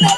நான்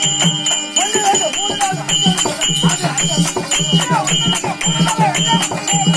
我是个人湖不知道远飞我是来自河的张远飞我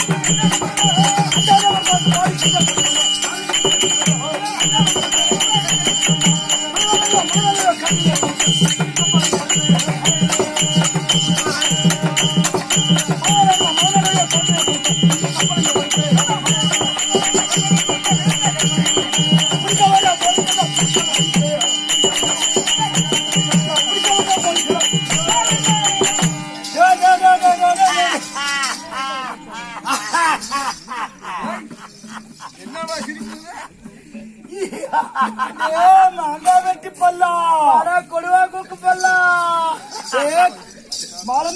மலை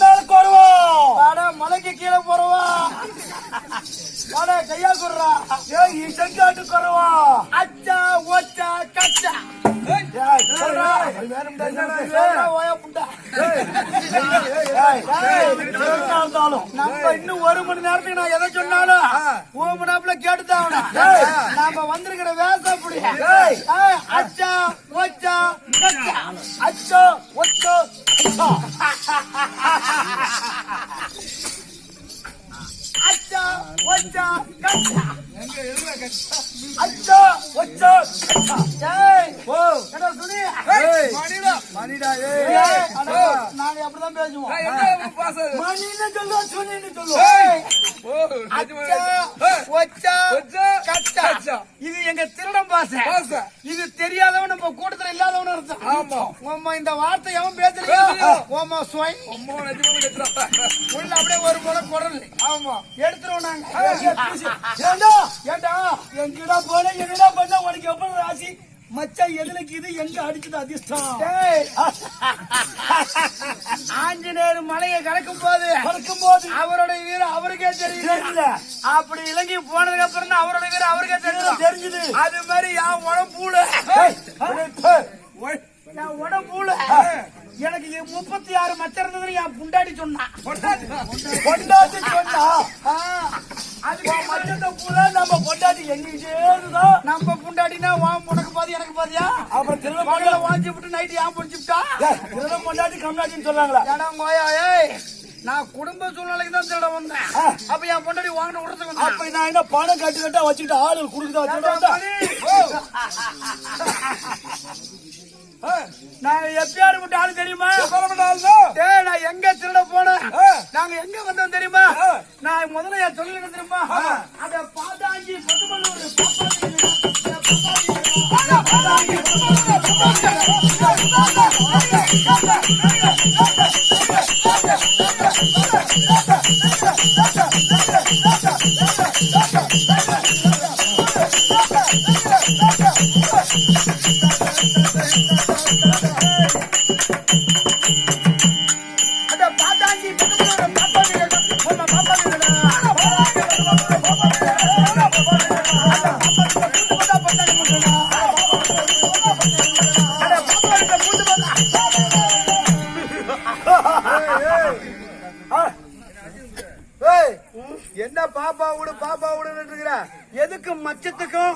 மணிடா நாங்க அப்படிதான் பேசுவோம். மணின்னு சொல்லு சுனின்னு சொல்லு ஏய். ஓ அச்சா ஏய், ஒச்சா ஒச்சா, கச்சா கச்சா. இது எங்க திருடம் பாசை பாசை. இது தெரியாதவன் நம்ம கூட்டத்துல இல்லாதவன் அர்த்தம் ஆமா. உம்மா இந்த வார்த்தை எவன் பேசலையோ. உம்மா சுவை. உள்ள அப்படியே ஒரு முறை குரல். ஆமா. எடுத்துருவோம் நாங்க. ஏண்டா? ஏண்டா? எங்கடா போன? என்னடா பண்ண? உனக்கு எவ்வளவு ராசி? மச்சான் எதுலக்கு இது எங்க அடிச்சது அதிர்ஷ்டம்? ஆஞ்சநேயர் மலையை கடக்கும் போது கடக்கும் போது அவருடைய வீரம் அவருக்கே தெரியல அப்படி இலங்கை போனதுக்கு அப்புறம் தான் அவருடைய வீரம் அவருக்கே தெரியும். தெரிஞ்சது. அது மாதிரி என் உடம்புல என் உடம்புல எனக்கு முப்பத்தி ஆறு மச்சம் இருந்ததுன்னு என் புண்டாடி சொன்னான். சொன்னா? மச்சத்தை பூரா நம்ம பொண்டாட்டி எங்கிட்டே நம்ம பொண்டாட்டினா வான் உனக்கு பாதி எனக்கு பாதியா அப்புறம் திரும்ப பகல வாங்கி விட்டு நைட்டு ஏன் பிடிச்சிட்டா திரும்ப பொண்டாட்டி கம்னாட்டின்னு சொல்றாங்களா இடம் கோயா ஏய் நான் குடும்ப சூழ்நிலைக்கு தான் திருட வந்தேன். அப்ப என் பொண்டாட்டி வாங்கின விடுறதுக்கு அப்ப நான் என்ன பணம் கட்டு கட்டா வச்சுக்கிட்டு ஆளு குடுக்குதா நாங்க எப்பயாரு விட்டு ஆளு தெரியுமா? நான் எங்க திருட போனேன். நாங்க எங்க வந்தோம் தெரியுமா. நான் நான் முதல்ல என் தொழில் தெரியுமா? அத பாதாங்கி பட்டுமல்லூர் பாப்பா இருக்கிற எதுக்கு மச்சத்துக்கும்?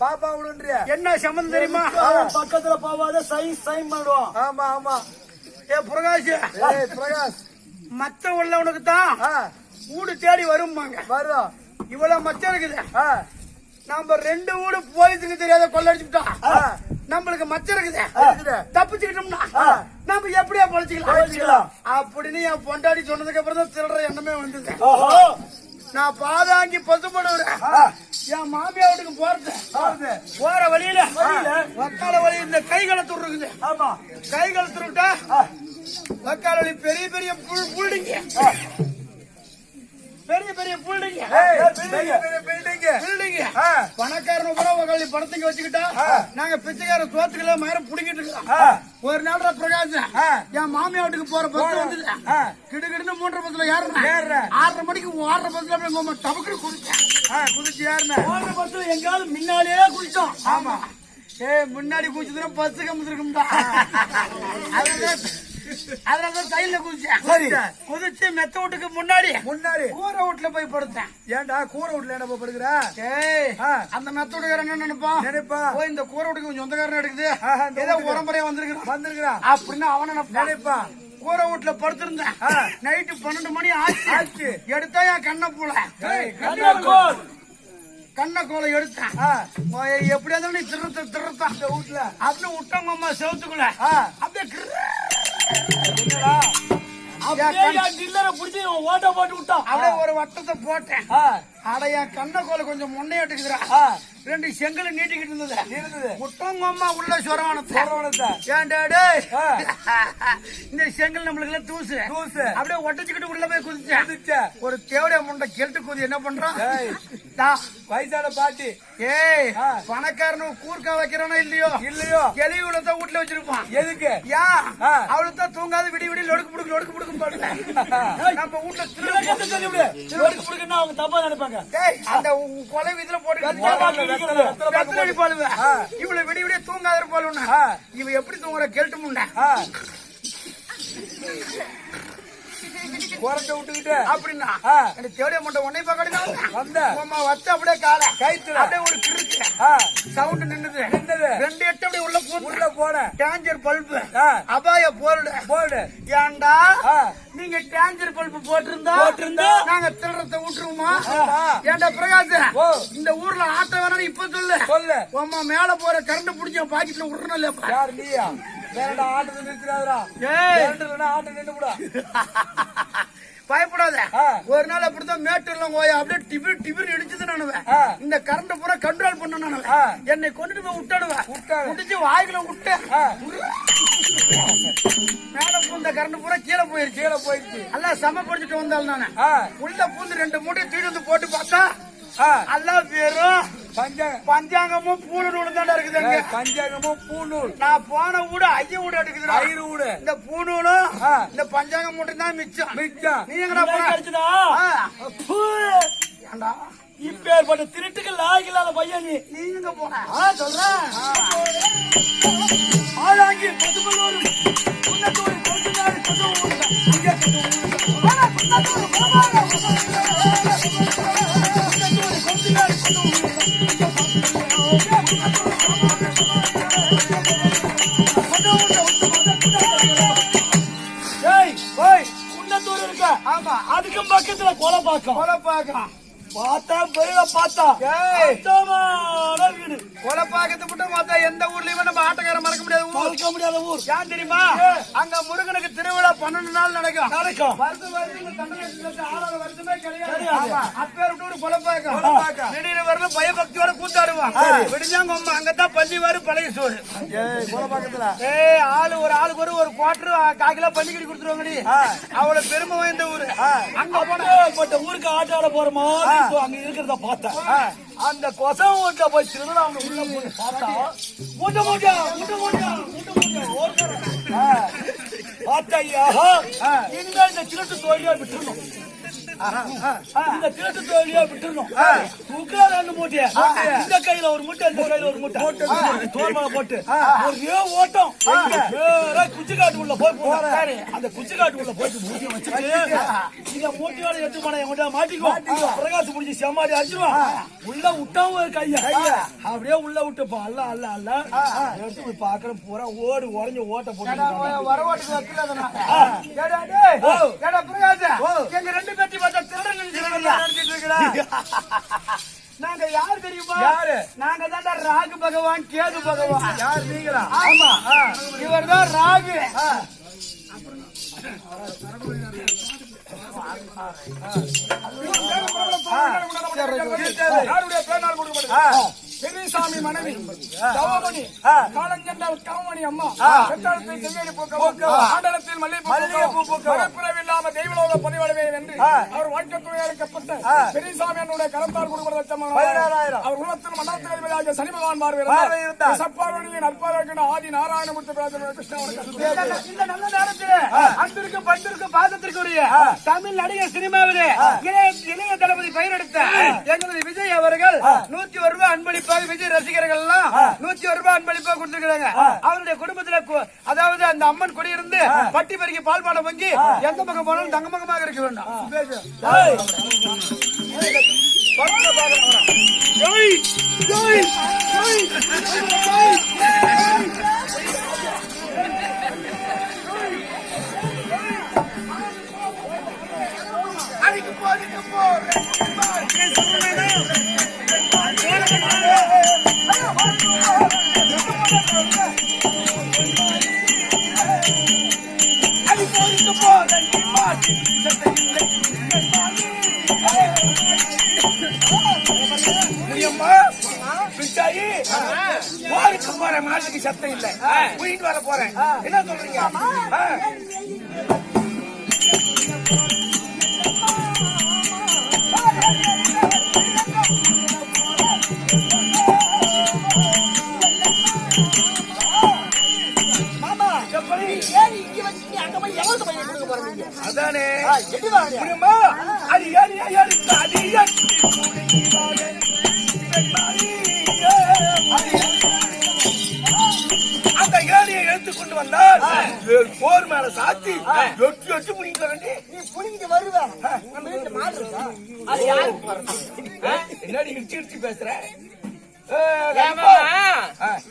பாப்பா விடுன்றிய என்ன சம்மந்தம் தெரியுமா? பக்கத்துல போவாத சைன் சைன் பண்ணுவோம் ஆமா ஆமா. ஏ பிரகாஷ். பிரகாஷ். மச்சம் உள்ளவனுக்கு தான் வீடு தேடி வரும்பாங்க. வரும் இவ்வளவு மச்சம் இருக்குது. நம்ம ரெண்டு வீடு போலீஸுக்கு தெரியாத கொள்ளடிச்சுட்டோம். ஆ. நம்மளுக்கு மச்சம் இருக்குது. தப்பிச்சுக்கிட்டோம்னா. நம்ம எப்படியா பொழைச்சிக்கலாம். அப்படின்னு என் பொண்டாடி சொன்னதுக்கு அப்புறம் தான் திருடுற எண்ணமே வந்தது. நான் பாதாங்கி பசுப்படுறேன். என் மாமியா வீட்டுக்கு போறது. போற வழியில வழியில? வக்கால வழி இந்த கைகளை துருக்குது ஆமா. கைகளை துருட்டா வக்கால வழி பெரிய பெரிய புல் புல்டிங்க. பெரிய பெரிய புல்டிங்க. பெரிய பில்டிங் ஆ. பணக்காரன் உங்களை பணத்துக்கு வச்சுக்கிட்டா நாங்க பிச்சைக்கார சோத்துக்களை மேல புடிங்கிட்டு இருக்கோம். ஒரு நாள் பிரகாஷ். என் மாமியா வீட்டுக்கு போற பஸ் வந்தது ஆ. கிடுகிடுன்னு மூன்றரை பஸ்ல ஏறுறேன். ஆறரை மணிக்கு ஆறரை பஸ்ல உங்க டபக்குன்னு குடிச்சேன் ஆ, குதிச்சு ஏறின. போற பஸ்ல எங்காவது முன்னாலேயே குடிச்சோம் ஆமா. ஏய் முன்னாடி குடிச்சதுன்னா பஸ் கம்பிச்சிருக்கும்டா அதனால அதனால தையில குதிச்சேன் சரி. குதிச்சு. மெத்த வீட்டுக்கு முன்னாடி. முன்னாடி. கூரை வீட்டுல போய் படுத்தேன். ஏன்டா கூரை வீட்டுல என்ன படுக்கிற? ஏய் ஆ. அந்த மெத்த வீட்டுக்காரன் என்ன நினைப்பான் நினைப்பா. போய் இந்த கூரை வீட்டுக்கு கொஞ்சம் சொந்தக்காரன் எடுக்குது. ஏதோ. உரம்பரையா வந்திருக்கிறான். வந்திருக்கிறான் அப்படின்னு அவன நினைப்பான் நினைப்பா. கூரை வீட்டுல படுத்திருந்தேன். நைட்டு பன்னெண்டு மணி ஆச்சு. ஆச்சு. எடுத்தா என் கண்ணை போல. கண்ணை கோலை எடுத்தேன். ஆ, எப்படியா இருந்தாலும் நீ திருத்த திருத்தான் வீட்டுல. அப்படின்னு விட்டவங்க அம்மா செவத்துக்குள்ள. அப்படியே? அப்படியே டில்லரை புடிச்சு ஓட்ட போட்டு விட்டான். அப்படியே ஒரு வட்டத்தை போட்டேன். ஆ, அட என் கண்ணை கோலை கொஞ்சம் முன்னையாட்டுக்குதுடா ஆ, ரெண்டு செங்கல் நீட்டிக்கிட்டு இருந்தது. இருந்தது. விட்டவங்க அம்மா உள்ள சொரவானத்தை. ஏன்டா டேய். இந்த செங்கல் நம்மளுக்கு எல்லாம் தூசு. தூசு. அப்படியே ஒட்டச்சுக்கிட்டு உள்ள போய் குதிச்சேன். குதிச்ச. ஒரு தேவடைய முண்டை கெட்டு குதி என்ன பண்றான். வயசான பாட்டி. ஏய். பணக்காரனு கூர்க்கா வைக்கிறானோ இல்லையோ? இல்லையோ. கிளி தான் வீட்டுல வச்சிருப்பான். எதுக்கு? ஆ. அவளுக்கு தான் தூங்காத விடி விடி லொடுக்கு புடுக்கு லொடுக்கு புடுக்கும் பாடுங்க நம்ம வீட்டுல சொல்லி விடு. ரோட்டுக்கு பிடிக்குன்னா அவங்க தப்பா நினைப்பாங்க. அந்த கொலை இதுல போட்டு. ஆ. இவளை விடி விடிய தூங்காத ஆ. இவ எப்படி தூங்குற கேட்டு முன்ன குறைச்ச விட்டுக்கிட்டு. அப்படின்னா. எனக்கு தேவைய மாட்டேன் உன்னை பார்க்கணும் வந்த. அம்மா வச்சு அப்படியே கால. கைத்துல. அப்படியே ஒரு கிறுக்கு ஆ, சவுண்ட் நின்னுது. நின்னுது. ரெண்டு எட்டு அப்படியே உள்ள உள்ள பூந்து போன. Danger bulb. அபாய போர்டு. போடு ஏன்டா? ஆ. நீங்க டேஞ்சர் பல்பு போட்டிருந்தா? போட்டிருந்தா? நாங்க திருடத்தை விட்டுருவோமா. ஏன்டா பிரகாஷ். இந்த ஊர்ல ஆட்ட வேணாம் இப்ப சொல்லு. சொல்லு. உம்மா மேல போற கரண்ட் புடிச்ச பாக்கெட்ல விடுறணும் இல்லப்பா. வேறடா ஆட்டத்தை நிறுத்திடாதடா ஏய். வேண்டலன்னா ஆட்டம் நின்று கூட பயப்படாத. ஒரு நாள் அப்படித்தான் மேட்டூர்ல போய் அப்படியே டிபிர் டிபிர் இடிச்சது நானுவ ஆ. இந்த கரண்ட் பூரா கண்ட்ரோல் பண்ண நானுவ ஆ. என்னை கொண்டுட்டு போய் விட்டாடுவேன் விட்டாடு. விட்டுச்சு வாய்க்குல விட்டு. மேல பூந்த கரண்ட் பூரா கீழே போயிருச்சு கீழே போயிடுச்சு எல்லாம் சமப்படுத்திட்டு வந்தாள் நானு உள்ள பூந்து ரெண்டு மூட்டை தூக்கி வந்து போட்டு பார்த்தா எல்லாம் வெறும் பஞ்சாங்க பஞ்சாங்கமும் பூடு நூலும் இருக்குது பஞ்சாங்கமும் பூநூல் நான் போன வீடு ஐய வீடு எடுக்குது ஐரு வீடு இந்த பூணூலும் ஆ. இந்த பஞ்சாங்கம் மட்டும் தான் மிச்சம். மிச்சம். நீ எங்கடா போன? இப்பேற்பட்ட திருட்டுக்கு லாய்க்கு இல்லாத பையன் நீ. நீ எங்க போன? சொல்றேன். குன்னத்தூர் பெரிய பார்த்தா. வீடு கொலை பாக்கத்தை மட்டும் பார்த்தா எந்த ஊர்லயுமே நம்ம ஆட்டக்கார மறக்க முடியாது ஊர். மறக்க முடியாத ஊர். ஏன் தெரியுமா? அங்க முருகனுக்கு திருவிழா பன்னெண்டு நாள் நடக்கும். நடக்கும். வருஷம் வருஷம் அப்பேர் ஒரு பொழப்பாக்கம். திடீர்னு வரல பயபக்தியோட கூத்தாடுவான் விடிஞ்சாங்க அம்மா அங்கதான் பள்ளி வரும் பழைய சோறு. ஏய் ஆளு ஒரு ஆளுக்கு ஒரு ஒரு குவாட்டர் கால் கிலோ பள்ளிக்கடி கொடுத்துருவாங்கடி. அவ்வளவு பெருமை வாய்ந்த ஊரு. அங்க போனா பட்ட ஊருக்கு ஆட்டாட போற மாதிரி. அங்க இருக்கிறத பார்த்தேன். அந்த கொசம் வீட்டுல போய் திருவிழா அவங்க உள்ள போய் பார்த்தா மூட்டை மூட்டை மூட்டை மூட்டை மூட்டை மூட்டை ஓடுறாங்க. பார்த்தா ஐயா இந்த திருட்டு தொழிலா விட்டுருணும் இந்த திருட்டு தொழிலா விட்டுருணும் தூக்கா ரெண்டு மூட்டைய? இந்த கையில ஒரு மூட்டை இந்த கையில ஒரு மூட்டை. தோர்மலை போட்டு. ஒரே ஓட்டம். குச்சிக்காட்டு உள்ள போய் போறேன். அந்த குச்சிக்காட்டு உள்ள போயிட்டு மூட்டையை வச்சுட்டு இந்த மூட்டையோட எடுத்து போன என் மாட்டிக்கோ. பிரகாசம் முடிஞ்சு செம்மாடி அடிச்சிருவான் உள்ள விட்டாவும் ஒரு கைய. அப்படியே உள்ள விட்டுப்பா. அல்ல அல்ல அல்ல. எடுத்து போய் பாக்குறேன் பூரா ஓடு உடஞ்சு ஓட்ட போட்டு வர ஓட்டுக்கு. எங்க ரெண்டு நாங்க யார் தெரியுமா? யாரு? நாங்க தான்டா ராகு பகவான் கேது பகவான். யார் நீங்களா? ஆமா. இவர் தான் ராகு. யாருடைய பெரியசாமி மனைவி. தவமணி. காலஞ்சென்றால் கவமணி அம்மா. வெட்டாளத்தில் செவ்வேலி பூக்க ஆண்டலத்தில் மல்லிகைப்பூ பூக்க மறுபிறவி இல்லாம தெய்வலோக பதிவடைவே என்று அவர் வாழ்க்கை துணையாக்கப்பட்ட பெரியசாமி என்னுடைய கரத்தால் கொடுக்கப்பட்ட பதினாறாயிரம். அவர் உள்ளத்தில் மண்டலத்தில் அதிபதியாகிய சனி பகவான் பார்வை பார்வை இருந்தார். சப்பாரணியின் நட்பாக ஆதி நாராயணமூர்த்தி பிரார்த்தனை கிருஷ்ணா இந்த நல்ல நேரத்திலே அன்பிற்கு பண்பிற்கு பாசத்திற்குரிய தமிழ் நடிகர் சினிமாவிலே இளைய தளபதி பெயரெடுத்த எங்களது விஜய் அவர்கள் நூத்தி ஒரு ரூபாய் அன்பளிப்பாக விஜய் ரசிகர்கள் எல்லாம் நூத்தி ஒரு ரூபாய் அன்பளிப்பாக கொடுத்திருக்காங்க அவருடைய குடும்பத்துல அதாவது அந்த அம்மன் குடியிருந்து பட்டி பறிக்கு பால் பாடம் வங்கி எந்த பக்கம் போனாலும் தங்கமகமாக இருக்க வேண்டும். ஏய். பக்கத்துல பாருங்க. ஏய், ஏய், ஏய், போருக்கு போற மாட்டுக்கு சத்தம் இல்லை போயிட்டு வர போறேன் என்ன சொல்றீங்க அது ஏறி எடுத்து அது எட்டி குடிக்கிறாங்க. அந்த ஏரியை எடுத்து கொண்டு வந்தால் போர் மேல சாத்தி எட்டு எட்டு வேண்டி. நீ புடிங்கிட்டு வருவ. நம்ம வீட்டுல மாடு அது யாருக்கு போறது என்னடி இடிச்சு இடிச்சு பேசுற? ஏமாமா,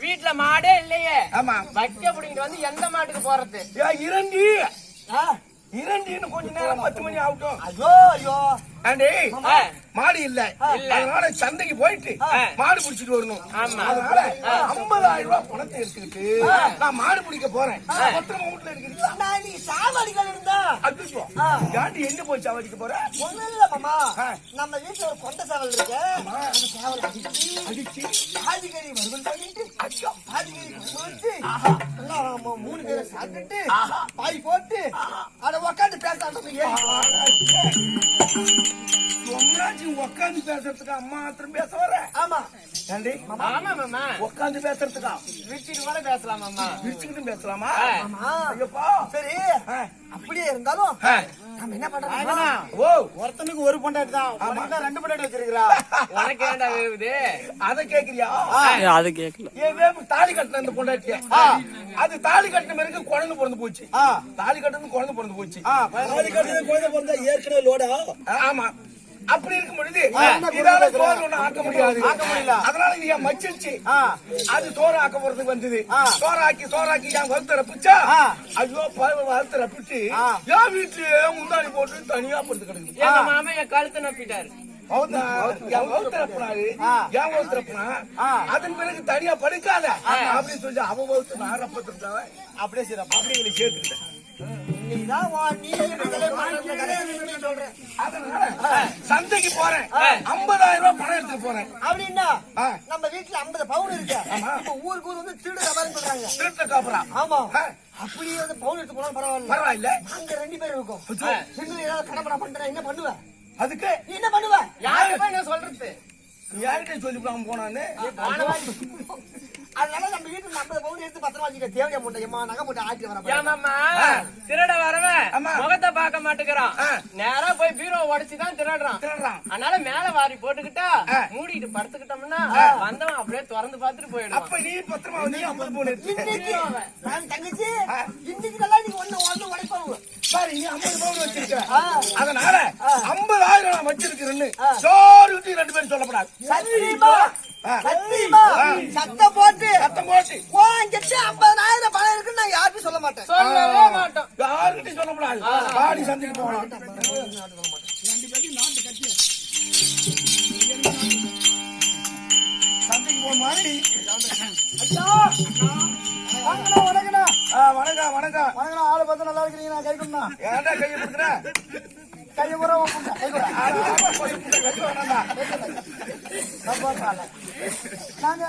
வீட்ல மாடே இல்லையே. ஆமா. வைக்க புடிங்கிட்டு வந்து எந்த மாட்டுக்கு போறது? ஏன் இரண்டு கொஞ்ச நேரம் பத்து மணி ஆகட்டும். ஐயோ ஐயோ. மாடு இல்ல. அதனால சந்தைக்கு போயிட்டு மாடு பிடிச்சிட்டு வரணும். அதனால ஐம்பதாயிரம் ரூபாய் பணத்தை எடுத்துக்கிட்டு நான் மாடு பிடிக்க போறேன். பத்திரமா வீட்டுல இருக்கிறீங்களா? நான் இன்னைக்கு சாவடிகள் இருந்தா? அச்சோ ஏண்டி எங்க போய் சாவடிக்க போற? ஒண்ணும் இல்ல மாமா. நம்ம வீட்டுல ஒரு கொண்ட சேவல் இருக்கு. அந்த சேவல் அடிச்சு அடிச்சு. வறுவல் பண்ணிட்டு ஆதிகறி குழம்பு வச்சு மூணு பேரை சாப்பிட்டுட்டு பாய் போட்டு அட உக்காந்து பேசாண்டீங்க சொன்னாச்சு உட்காந்து பேசுறதுக்கு அம்மா மாத்திரம் பேச வர ஆமா. ஏண்டி ஆமா மாமா. உட்காந்து பேசுறதுக்கா? விரிச்சிட்டு கூட பேசலாம் மாமா. விரிச்சுக்கிட்டு பேசலாமா? ஆமா ஐயப்பா. சரி. அப்படியே இருந்தாலும் நம்ம என்ன பண்றோம் ஓ. ஒருத்தனுக்கு ஒரு பொண்டாட்டி தான். ரெண்டு பொண்டாட்டி வச்சிருக்கிறா. உனக்கு வேவுது? அத கேக்குறியா? அது தாலி கட்டின அந்த பொண்டாட்டிய. அது தாலி கட்டின பிறகு குழந்தை பிறந்து போச்சு. தாலி கட்டினது குழந்தை பிறந்து போச்சு. தாலி கட்டின குழந்தை பிறந்தா ஏற்கனவே லோடா? ஆமா. அப்படி இருக்கும் பொழுது இதால சோறு ஒண்ணு ஆக்க முடியாது. ஆக்க முடியல. அதனால இது என் மச்சிருச்சு? அது சோறு ஆக்க போறதுக்கு வந்தது சோறாக்கி சோறாக்கி என் வறுத்த ரப்பிச்சா ஐயோ பருவ வறுத்த ரப்பிச்சு என் வீட்டுலயே முந்தாணி போட்டு தனியா படுத்து கிடக்குது. எங்க மாமா என் கழுத்தை நப்பிட்டாரு. அதன் பிறகு தனியா படுக்காத. அப்படின்னு சொல்லி அவன் வகுத்து நான் அப்படியே சரி அப்படியே சேர்த்துக்கிட்டேன். நீதான் வா, நீ எப்படி கல்யாணம் பண்றது? கல்யாணம் பண்ணி சொல்றேன் அதனால சந்தை போறேன் ஐம்பதாயிரம் ரூபாய் பணம் எடுத்துட்டு போறேன். அப்படின்னா. நம்ம வீட்டுல 50 பவுன் இருக்கு. ஊருக்கு ஊர் வந்து திருடு வியாபாரம் சொல்றாங்க திருட்ட காப்புறா ஆமா. அப்படியே வந்து பவுன் எடுத்து போனா பரவாயில்ல. பரவாயில்ல. அங்க ரெண்டு பேரும் இருக்கும். ஏதாவது கடப்படா பண்றேன் என்ன பண்ணுவ? அதுக்கு? என்ன பண்ணுவ? யாருக்கு நான் சொல்றது? யார்கிட்ட சொல்லிவிடாம போனான்னு? அதனால நம்ம வீட்டுல 50 பவுன் எடுத்து பத்திரமா வச்சுக்க. தேவையா முட்டை எம்மா நகை முட்டை ஆட்டி வர ஏமாமா திருட வரவன். முகத்தை பார்க்க மாட்டேங்கிறான். நேரா போய் பீரோ உடைச்சுதான் திருடுறான். திருடுறான். அதனால மேல வாரி போட்டுக்கிட்டா. மூடிட்டு படுத்துக்கிட்டோம்னா வந்தவன் அப்படியே திறந்து பார்த்துட்டு போயிடுவான். அப்ப நீ பத்திரமா வந்து ஐம்பது பவுன் இன்னைக்கு நான் தங்கச்சி இன்னைக்கு நல்லா நீங்க ஒண்ணு ஒண்ணு உடைப்பாங்க சாரி நீ ஐம்பது பவுன் வச்சிருக்க. ஆ. அதனால ஐம்பதாயிரம் நான் வச்சிருக்கிறேன்னு சோறு ரெண்டு பேரும் சொல்லப்படாது. சத்தியமா சத்தம் போட்டு. சத்தம் போட்டு. வாங்கிட்டு ஐம்பதாயிரம் பணம் இருக்குன்னு நான் யாருக்கும் சொல்ல மாட்டேன். சொல்லவே மாட்டோம். யாருக்கிட்டையும் சொல்லப்படாது பாடி சந்தைக்கு போகலாம் சந்தைக்கு போன மாதிரி. வணக்கம் வணக்கம். வணக்கண்ணா ஆளை பார்த்து நல்லா இருக்கிறீங்க கை கொடுண்ணா. ஏன்டா கையை கொடுக்குற? கை வேணாம்டா. நாங்க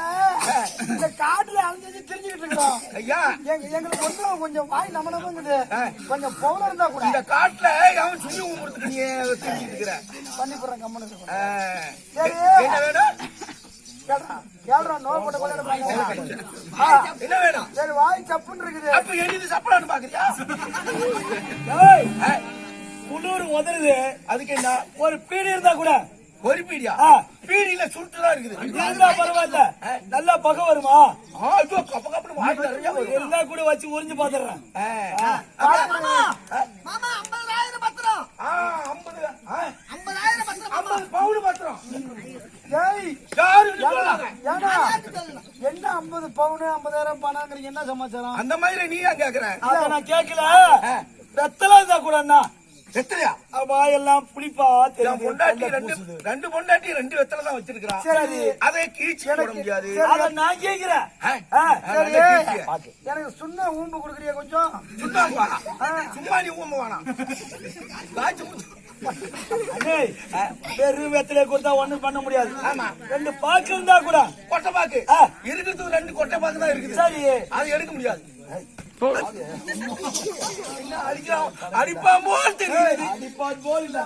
இந்த காட்டுல அலைஞ்சு தெரிஞ்சுக்கிட்டு இருக்கிறோம். ஐயா. எங்க எங்களுக்கு ஒன்றும் கொஞ்சம் வாய் நம்ம நமங்குது ஆ. கொஞ்சம் பவுன் இருந்தா கூட. இந்த காட்டுல அவன் சுண்ணி ஊம்புறதுக்கு நீ தெரிஞ்சுட்டு இருக்கிற. பண்ணி போடுறேன் கம்மனு ஆ. சரி. என்ன வேணும்? என்ன வேணும்? சரி வாய் சப்புன்னு இருக்குது. அப்ப எழுதி சப்பலான்னு பாக்குறியா? குளிர் உதறுது. அதுக்கு என்ன ஒரு பீடி இருந்தா கூட. ஒரு பீடியா? ஆ. பீடியில சுருட்டுலாம் இருக்குது. இருந்தா பரவாயில்ல. நல்லா பகை வருமா. இருந்தா கூட வச்சு உறிஞ்சு பாத்துறேன் ஆ. மாமா மாமா ஐம்பதாயிரம் பத்திரம். ஆ, ஐம்பது ஆ, ஐம்பதாயிரம் பத்திரம் மாமா. ஐம்பது பவுன் பத்திரம். ஏய் யாரு ஏன்னா, சொல்லாத. ஏன்னா, யாருக்கு சொல்லணும் என்ன ஐம்பது பவுனு ஐம்பதாயிரம் பணங்கிறீங்க? என்ன சமாச்சாரம்? அந்த மாதிரி நீ ஏன் கேக்குற? அத நான் கேட்கல வெத்தலை இருந்தா கூட அண்ணா எத்தனையா வாயெல்லாம் புளிப்பா என் தெரியுது பொண்டாட்டி ரெண்டு. ரெண்டு பொண்டாட்டி ரெண்டு வெத்தலை தான் வச்சிருக்கிறான் சரி. அதை போட முடியாது. அத நான் கேக்குறேன். சரி. எனக்கு சுண்ண ஊம்பு கொடுக்குறிய கொஞ்சம்? சும்மா சும்மா நீ ஊம்ப வேணாம். வெத்தலைய கொடுத்தா ஒண்ணும் பண்ண முடியாது. ஆமா. ரெண்டு பாக்கு இருந்தா கூட. கொட்டை பாக்கு. இருக்கிறது ரெண்டு கொட்டை பாக்கு தான் இருக்குது. சரி. அது எடுக்க முடியாது. அடிப்பான் போல் தெரியுது அடிப்பான் போல் இல்ல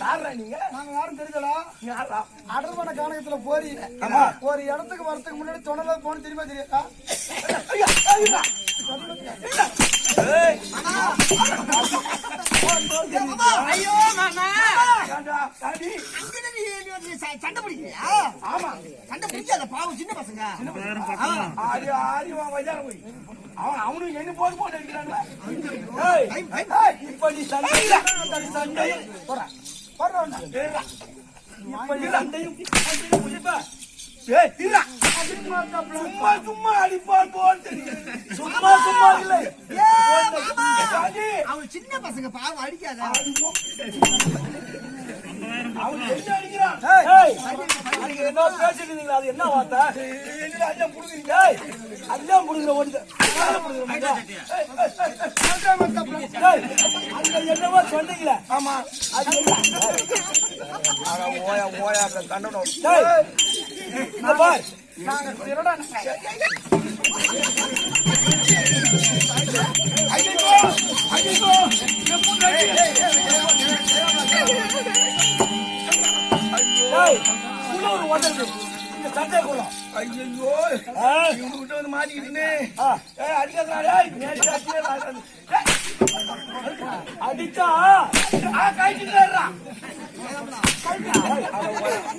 யாருடா நீங்க நாங்க யாரும் தெரிஞ்சலா யாரா அடர்வன காணகத்துல போறீங்க ஆமா. ஒரு இடத்துக்கு வரதுக்கு முன்னாடி தொணல போன தெரியுமா தெரியாதா ஐயா, ஐயா. மாமா. சண்டை பிடிக்கிறியா ஆமா. சண்டை பிடிக்காத பாவம் சின்ன பசங்க. அவன் அவனும் என்ன போது போட்டு ஏய், இப்ப நீ. இப்ப சண்டையும் இருடா. சும்மா சும்மா அடிப்பான் போல் சும்மா சும்மா இல்லை. அவன் சின்ன பசங்க பாவம் அடிக்காத. அவன் என்ன அடிக்கிறான்? என்ன பேசிட்டு இருந்தீங்களா? அது என்ன வார்த்தை? அண்ணன் புடுங்குறீங்க ஏய், அதான் புடுங்குற ஓடுது. அதான் புடுங்குற ஓடுது. ஏய், அங்க என்னவோ சொன்னீங்களே. ஆமா. அது ஓயா ஓயா கண்டனம் பார். நாங்க திருடன். கைட்டு அடிச்சா ஆ கைட்டுறாரா போடுங்க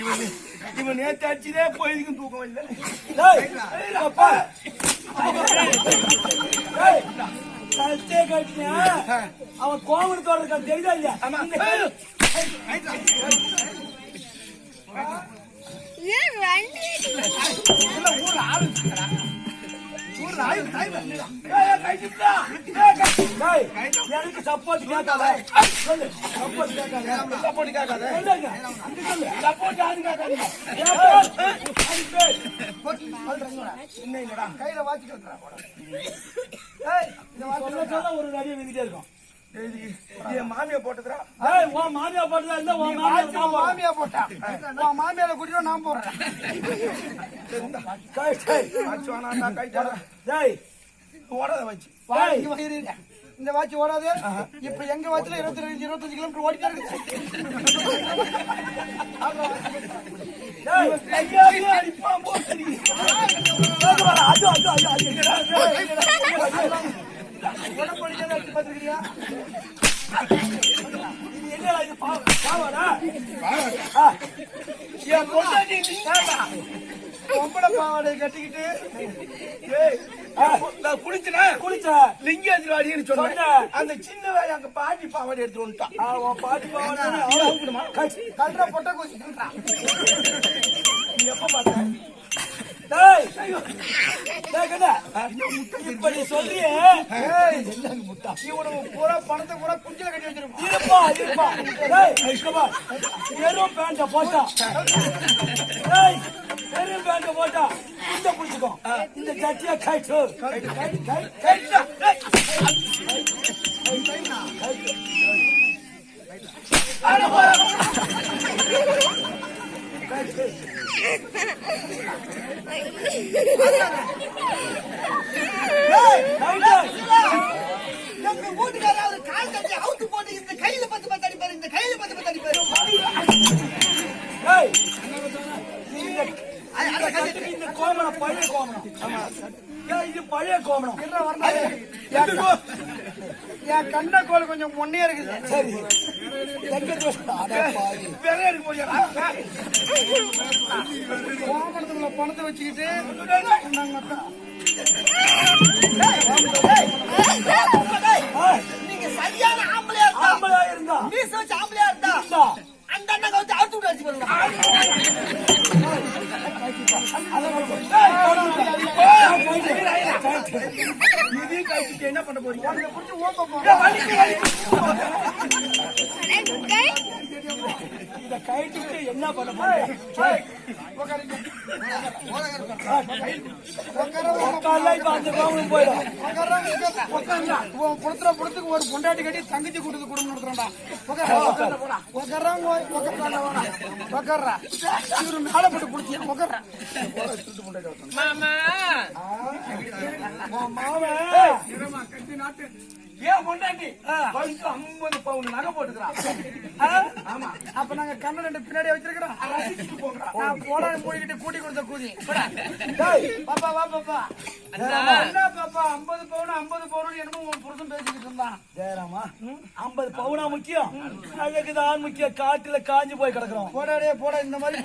இவன் இவன் நேத்து அடிச்சதே போயிருக்கும் தூக்கம் இல்லை ஏய், இங்க பார். ஏய், கழுத்தே கட்டினியா? அவன் கோவணத்தோட இருக்கான் தெரியுதா இல்லையா? இல்ல ஊர்ல ஆளு எனக்கு சப்போர்ட் கேட்காத சொல்லு சப்போர்ட் கேட்காத சப்போர்ட் கேட்காத சப்போர்ட் யாரு கேட்காதீங்க கையில ஏய் இந்த ஒரு நடிகை விதிட்டே இருக்கும் என் மாமியை ஏய், உன் மாமியா போட்டதா இருந்தா உன் மாமியா. மாமியா போட்டா உன் மாமியால கூட்டிட்டு நான் போடுறேன் ஓடாத வச்சு. இந்த வாட்ச் ஓடாது இப்ப எங்க வாட்ச்ல இருபத்தி ரெண்டு இருபத்தஞ்சு கிலோமீட்டர் ஓடிட்டே இருக்கு பொம்பளை பாவாடை கட்டிக்கிட்டு ஏய் நான் குளிச்சுனா குளிச்ச. லிங்கேந்திர வாடின்னு சொன்னேன் சொன்னேன். அந்த சின்ன வேலை அங்க பாட்டி பாவாடை எடுத்து வந்துட்டான் ஆ, உன் பாட்டி பாவாடை நீ அவளை அவுக்கணுமா? கட். கல்ற பொட்டை குச்சி கல்றா நீ எப்ப பார்த்த? டேய், டேய், கண்ணா. இப்ப நீ சொல்றியே நீ உனக்கு பூரா பணத்தை பூரா குஞ்சில கட்டி வச்சிருப்பா. இருப்பா இருப்பா. வெறும் பேண்ட போட்டா. வெறும் பேண்ட போட்டா. இந்த புடிச்சுக்கோ இந்த சட்டியா கைட்டு வீட்டுக்காரர் அவர் கால் கட்டி அவுத்து போட்டு இந்த கையில பத்து பத்து அடிப்பாரு இந்த கையில பத்து பத்து அடிப்பாரு இந்த கோமணம். பழைய கோமணம் இது பழைய கோமணம். என் கண்ண கோல் கொஞ்சம் முன்னே இருக்குது. சரி. வேற எடுக்க முடியாது? கோமணத்துக்குள்ள பணத்தை வச்சுக்கிட்டு நாங்க சரியான ஆம்பளையா இருந்தா ஆம்பளையா இருந்தா. மீச வச்சு ஆம்பளையா இருந்தா அந்த அண்ணன் கவுத்து அவுத்து விட்டு அடிச்சு என்ன பண்ண போறீங்க உனக்கு பிடிச்சி ஓப்ப இத கைட்டுட்டு என்ன பண்ண போறேன் உட்கார்ல இப்ப போயிடும் புடுத்துற புடத்துக்கு ஒரு பொண்டாட்டி கட்டி தங்கச்சி கூட்டத்து குடும்பம் நடத்துறா உட்கார்றாங்க உட்கார்றா இவரு மேல போட்டு பிடிச்சி ஐம்பது பவுன் நகை போட்டுக்கிறான் ஆமா. அப்ப நாங்க கண்ணு ரெண்டு பின்னாடி வச்சிருக்கிறோம். ரசிச்சுட்டு போங்கிறா நான் போட போய்கிட்டு கூட்டி கொடுத்த கூதி. டேய், பாப்பா வா பாப்பா. என்ன பாப்பா? ஐம்பது பவுன் ஐம்பது பவுன் என்னமோ உன் புருஷன் பேசிக்கிட்டு இருந்தான். ஜெயராமா ஐம்பது பவுனா முக்கியம்? அதுக்குதான் முக்கியம். காட்டுல காஞ்சு போய் கிடக்குறோம். போடாடே போடா இந்த மாதிரி போய்